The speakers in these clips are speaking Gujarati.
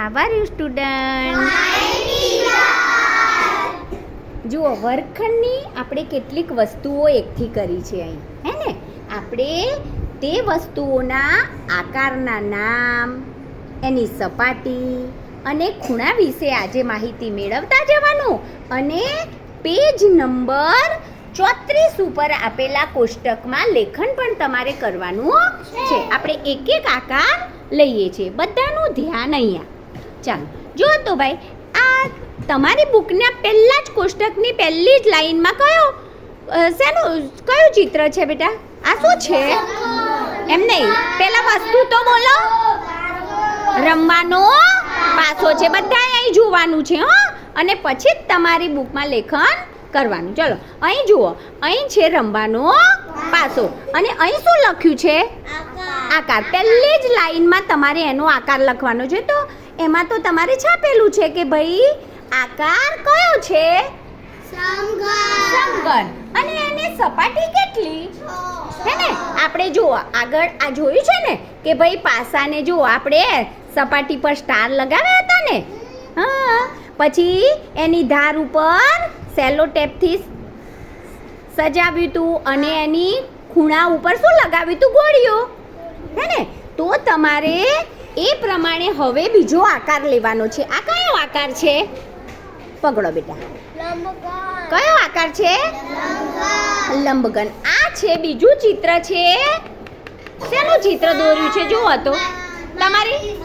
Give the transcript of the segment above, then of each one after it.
હાવ આર યુ સ્ટુડન્ટ જુઓ, વર્ગખંડની આપણે કેટલીક વસ્તુઓ એકઠી કરી છે અહીં. હે ને? આપણે તે વસ્તુઓના આકારના નામ, એની સપાટી અને ખૂણા વિશે આજે માહિતી મેળવતા જવાનું અને પેજ નંબર ચોત્રીસ ઉપર આપેલા કોષ્ટકમાં લેખન પણ તમારે કરવાનું છે. આપણે એક એક આકાર લઈએ છીએ. બધાનું ધ્યાન અહીંયા. ચાલો, જો તો ભાઈ, આ તમારી બુકના પહેલા જ કોષ્ટકની પહેલી જ લાઈનમાં કયો શેનું, કયું ચિત્ર છે બેટા? આ શું છે? એમ નહીં, પહેલા વસ્તુ તો બોલો. રમવાનો પાસો છે બધાએ અહીં જોવાનું છે, હો. અને પછી જ તમારી બુકમાં લેખન કરવાનું. ચલો, અહીં જુઓ, અહીં છે રમવાનો પાસો. અને અહીં શું લખ્યું છે? આકાર. પહેલી જ લાઈનમાં તમારે એનો આકાર લખવાનો છે, તો એમાં તો તમારે છાપેલું છે કે ભાઈ આકાર કયો છે? સમઘન. અને એની સપાટી કેટલી? હે ને? આપણે જુઓ આગળ આ જોયું છે ને કે ભાઈ પાસાને જો આપણે સપાટી પર સ્ટાર લગાવ્યા હતા ને? હા. પછી એની ધાર ઉપર સેલો ટેપથી સજાવ્યું હતું અને એની ખૂણા ઉપર શું લગાવ્યું હતું ગોળીઓ. હે ને? તો તમારે એ પ્રમાણે હવે બીજો આકાર લેવાનો છે. આ કયો આકાર છે? પકડો બેટા. કયો આકાર છે? લંબગન આ છે બીજું ચિત્ર છે. શેનું ચિત્ર દોર્યું છે? જુઓ તો. તમારી?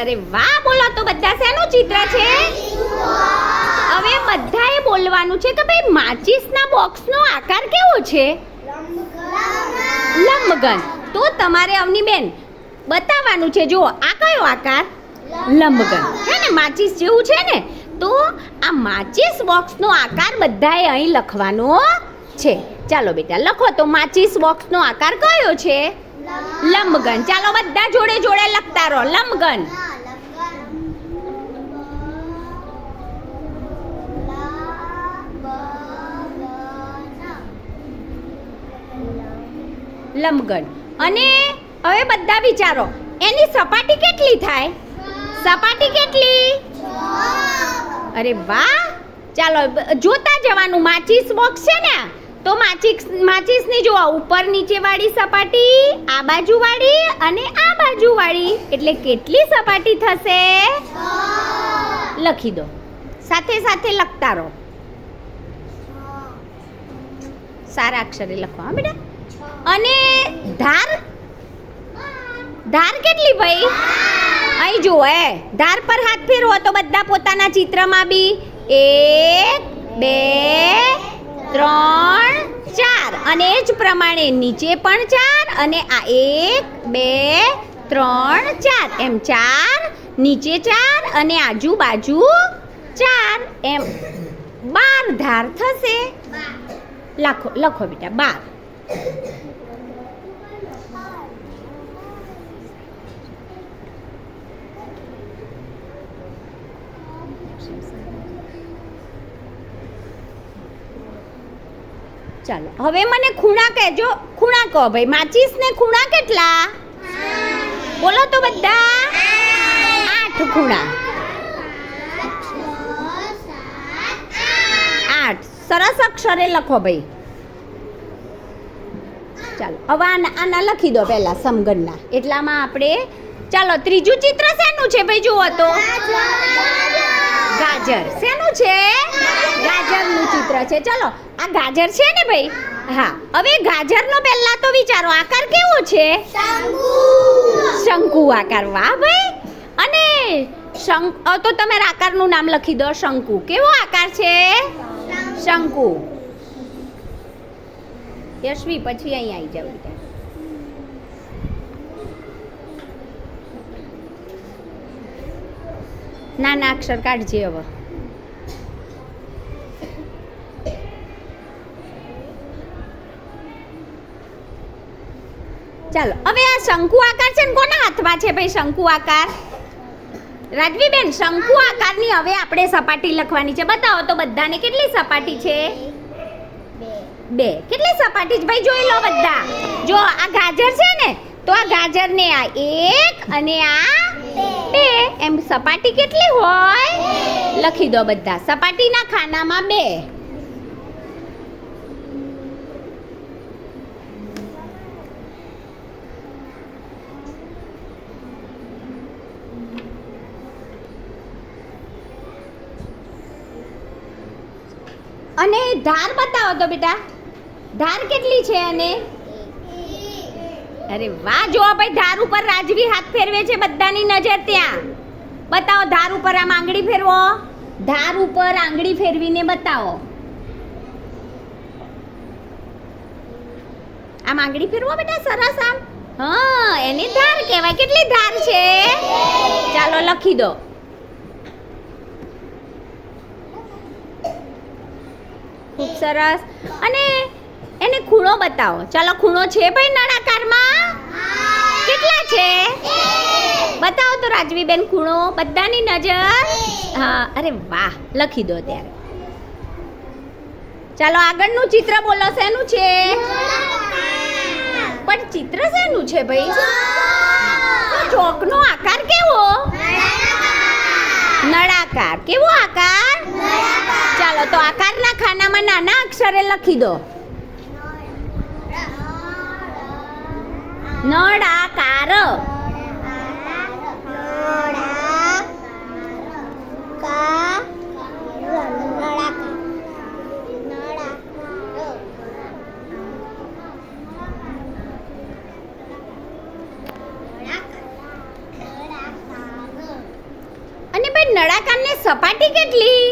અરે વાહ, બોલો તો બધા. શેનું ચિત્ર છે? હવે બધાએ બોલવાનું છે કે ભાઈ માચિસના બોક્સનો આકાર કેવો છે? લંબગન તો તમારે અવની બેન બતાવવાનું છે. જુઓ, આ કયો આકાર? લંબગન. હે ને, માચિસ જેવું છે ને? તો આ માચિસ બોક્સનો આકાર બધાએ અહીં લખવાનો છે. ચાલો બેટા, લખો તો માચિસ બોક્સનો આકાર કયો છે? લંબગન. ચાલો બધા જોડે જોડે લખતા રહો. લંબગન. લંબગન. અને હવે બધા વિચારો, એની સપાટી કેટલી થાય? સપાટી કેટલી? અરે વાહ! ચાલો, જોતા જવાનું, માચીસ બોક્સ છે ને તો માચીસ, માચીસની જોવા ઉપર નીચે વાળી સપાટી, આ બાજુ વાળી અને આ બાજુ વાળી એટલે કેટલી સપાટી થશે? લખી દો. સાથે સાથે લખતા રહો. સારા અક્ષરે લખવા બેટા? અને ધાર ધાર કેટલી ભાઈ? અહીં જુઓ એ ધાર પર હાથ ફેરવો તો બધા પોતાના ચિત્રમાં બી એક, બે, ત્રણ, ચાર. અને એ જ પ્રમાણે નીચે પણ ચાર અને આ એક, બે, ત્રણ, ચાર. એમ ચાર, નીચે ચાર અને આજુબાજુ ચાર. એમ. બાર ધાર થશે. લખો લખો બેટા, બાર. ચાલો, હવે મને ખૂણા કહેજો. ખૂણા કહો ભાઈ. માચીસ ને ખૂણા કેટલા? બોલો તો બધા. આઠ ખૂણા. આઠ. સરસ અક્ષરે લખો ભાઈ. ચાલો, હવે આના લખી દો પહેલા સમગણના એટલામાં આપણે ચાલો, ત્રીજું ચિત્ર શેનું છે ભાઈ? જુઓ તો. ગાજર. શેનું છે? ગાજરનું ચિત્ર છે. ચલો, આ ગાજર છે ને ભાઈ? હા. હવે ગાજરનો પહેલા તો વિચારો, આકાર કેવો છે? શંકુ આકાર. વાહ ભાઈ. અને શંક તો તમે આકારનું નામ લખી દો, શંકુ. કેવો આકાર છે? શંકુ. યશવી, પછી અહીં આવી જાવ બેટા નાના અક્ષર કાઢજે હવે. ચાલો, હવે આ શંકુ આકાર છે ને કોના હાથમાં છે ભાઈ શંકુ આકાર? રાજવીબેન, શંકુ આકારની હવે આપણે સપાટી લખવાની છે. બતાવો તો બધાને કેટલી સપાટી છે? બે. કેટલી સપાટી છે? ભાઈ જોઈ લો બધા. જો આ ગાજર છે ને, તો આ ગાજરને આ એક અને આ બે એમ સપાટી કેટલી હોય? લખી દો બધા. સપાટીના ખાનામાં બે. અને ધાર બતાવો તો બેટા. ધાર કેટલી છે અને? અરે વાહ જો ભાઈ ધાર ઉપર રાજવી હાથ ફેરવે છે બધાની નજર ત્યાં. બતાવો, ધાર ઉપર આમ આંગળી ફેરવો. ધાર ઉપર આંગળી ફેરવીને બતાવો. આમ આંગળી ફેરવો બેટા, સરસ આમ. હા, એની ધાર કહેવાય. કેટલી ધાર છે? ચાલો, લખી દો. ખૂબ સરસ. અને એને ખૂણો બતાવો. ચાલો, ખૂણો છે ભાઈ નળાકારમાં? કેટલા છે? બતાવો તો રાજવીબેન ખૂણો, બધાની નજર. હા, અરે વાહ, લખી દો ત્યારે ચાલો, આગળનું ચિત્ર બોલો, શેનું છે? પણ ચિત્ર શેનું છે ભાઈ? ચોકનો આકાર કેવો? નળાકાર. કેવો આકાર? ચાલો, તો આકારના ખાનામાં નાના અક્ષરે લખી દો. નળાકાર. અને ભાઈ નળાકારની સપાટી કેટલી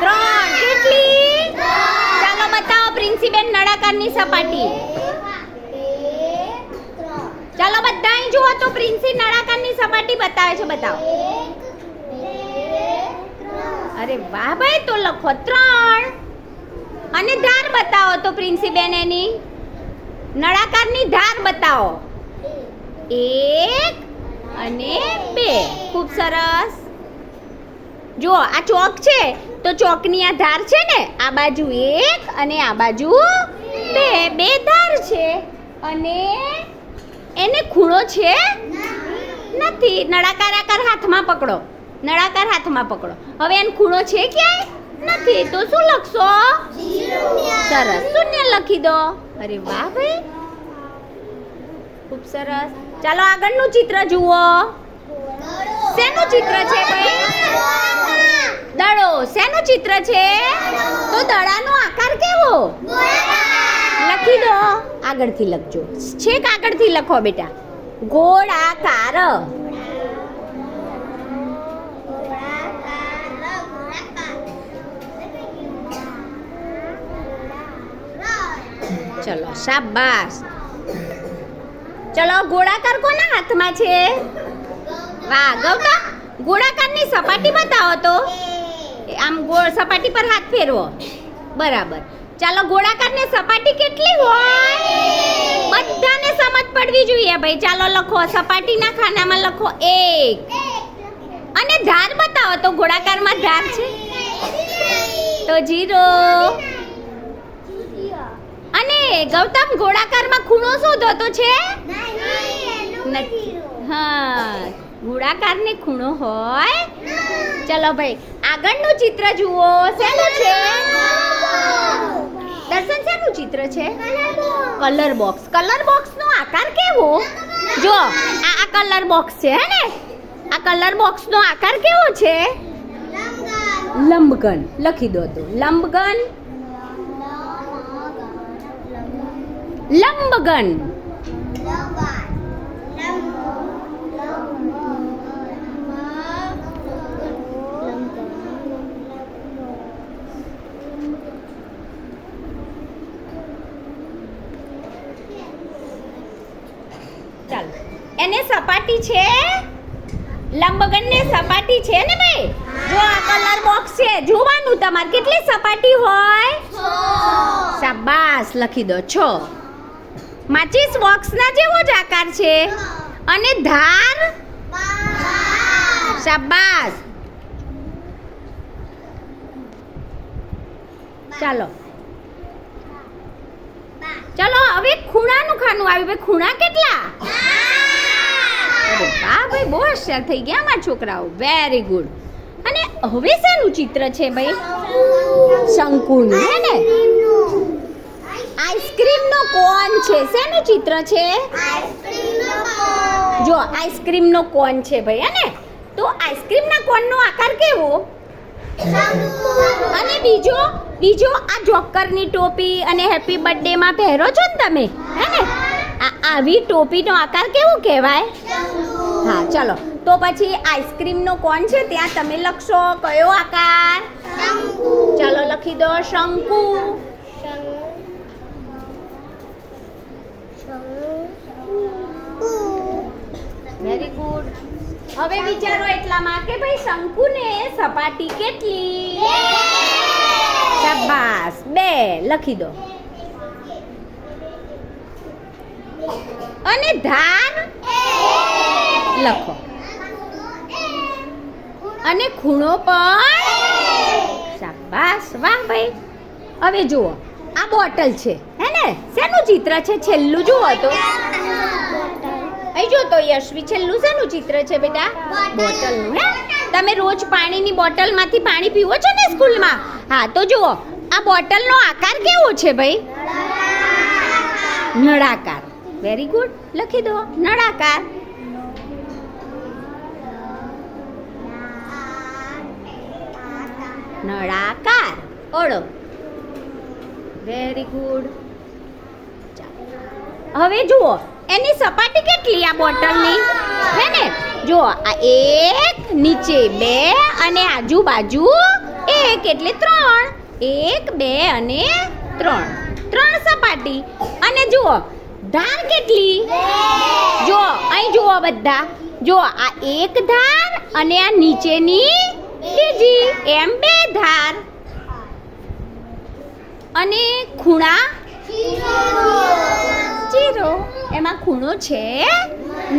ત્રણ કેટલી ચાલો બતાવો નળાકારની સપાટી. ચાલો બધા અહીં જુઓ તો પ્રિન્સી નળાકારની સપાટી બતાવે છે, બતાવો. અરે વાહ ભાઈ, તો લખો ત્રણ. અને ધાર બતાવો તો પ્રિન્સીબેન એની. નળાકારની ધાર બતાવો. એક અને બે. ખૂબ સરસ. જુઓ, આ ચોક છે? તો ચોકની આ ધાર છે ને? આ બાજુ એક અને આ બાજુ બે બે ધાર છે અને એને ખૂણો છે નથી. નળાકાર આકાર હાથમાં પકડો. નળાકાર હાથમાં પકડો. હવે એને ખૂણો છે ક્યાંય? નથી. તો શું લખશો? સરસ. શૂન્ય લખી દો. અરે વાહ ભાઈ. ખૂબ સરસ. ચાલો આગળનું ચિત્ર જુઓ. શેનું ચિત્ર છે ભાઈ? દડો. શેનું ચિત્ર છે? તો દડાનો આકાર કેવો? લખી દો. આગળથી લખજો. છેક આગળથી લખો બેટા. ગોળાકાર. ચલો, શાબાશ. ચલો, ગોળાકાર કોના હાથમાં છે? વાહ, ગૌતમ, ગોળાકારની સપાટી બતાવો તો. આમ ગોળ સપાટી પર હાથ ફેરવો. બરાબર. ચાલો ગોળાકારની સપાટી કેટલી હોય? બધાને સમજ પડવી જોઈએ ભાઈ. ચાલો લખો, સપાટીના ખાનામાં લખો એક. અને ધાર બતાવો તો ગોળાકારમાં ધાર છે? તો જીરો. અને ગૌતમ, ગોળાકારમાં ખૂણો શોધો તો છે? નથી. હા, ગોળાકારને ખૂણો હોય? ચલો ભાઈ, આગળનું ચિત્ર જુઓ. શેનું છે? દર્શન શેનું ચિત્ર છે? કલર બોક્સ કલર બોક્સનો આકાર કેવો? જો, આ આ કલર બોક્સ છે, હે ને? આ કલર બોક્સનો આકાર કેવો છે? લંબઘન. લખી દો તો. લંબઘન? લંબઘન ચાલો એને સપાટી છે? લંબગનને સપાટી છે ને ભાઈ? જો આ કલર બોક્સ છે જોવાનું તમારે કેટલી સપાટી હોય? શાબાસ લખી દો છો. માચીસ બોક્સના જેવો જ આકાર છે. અને ધાર? શાબાસ ચાલો. ચાલો હવે ખૂણાનું ખાનું આવ્યું ભાઈ ખૂણા કેટલા? હોશિયાર થઈ ગયા મારા છોકરાઓ. વેરી ગુડ અને હવે શેનું ચિત્ર છે ભાઈ? શંકુનું, હે ને? આઈસ્ક્રીમનો કોન છે. શેનું ચિત્ર છે? જો આઈસ્ક્રીમનો કોન છે ભાઈ, હે ને? તો આઈસ્ક્રીમના કોનનો આકાર કેવો? અને બીજો બીજો આ જોકરની ટોપી અને હેપી બર્થડે માં પહેરો છો ને તમે? હે ને? આવી ટોપીનો આકાર કેવો કહેવાય? હા, ચલો. તો પછી આઈસ્ક્રીમનો કોન છે? ત્યાં તમે લખશો. કયો આકાર? ચાલો, લખી દો. શંકુ. વેરી ગુડ હવે વિચારો એટલામાં કે ભાઈ શંકુને સપાટી કેટલી? શાબાશ. બે. લખી દો. અને ધાર લખો. અને ખૂણો પણ શાબાશ. વાહ ભાઈ. હવે જુઓ, આ બોટલ છે, હે ને? શેનું ચિત્ર છે? છેલ્લું જુઓ તો. અહીં જો તો, યશવી, છેલ્લું શેનું ચિત્ર છે બેટા? બોટલનું, હે? તમે રોજ પાણીની બોટલમાંથી પાણી પીવો છો ને સ્કૂલમાં? હા, તો જુઓ, આ બોટલનો આકાર કેવો છે ભાઈ? નળાકાર. વેરી ગુડ લખી દો. નળાકાર. નળાકાર ઓળો. વેરી ગુડ હવે જુઓ, એની સપાટી કેટલી આ બોટલની? હે ને? જુઓ, આ એક, નીચે બે અને આજુબાજુ એક, એટલે ત્રણ. એક, બે અને ત્રણ. ત્રણ સપાટી. અને જુઓ, ધાર કેટલી? જુઓ, અહીં જુઓ બધા. જુઓ, આ એક ધાર અને આ નીચેની બીજી એમ બે ધાર. અને ખૂણા? જીરો એમાં ખૂણો છે?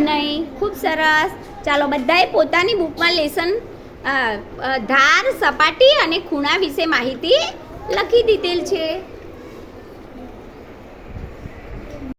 નહીં. ખૂબ સરસ. ચાલો બધાએ પોતાની બુકમાં લેસન ધાર, સપાટી અને ખૂણા વિશે માહિતી લખી દીધેલ છે.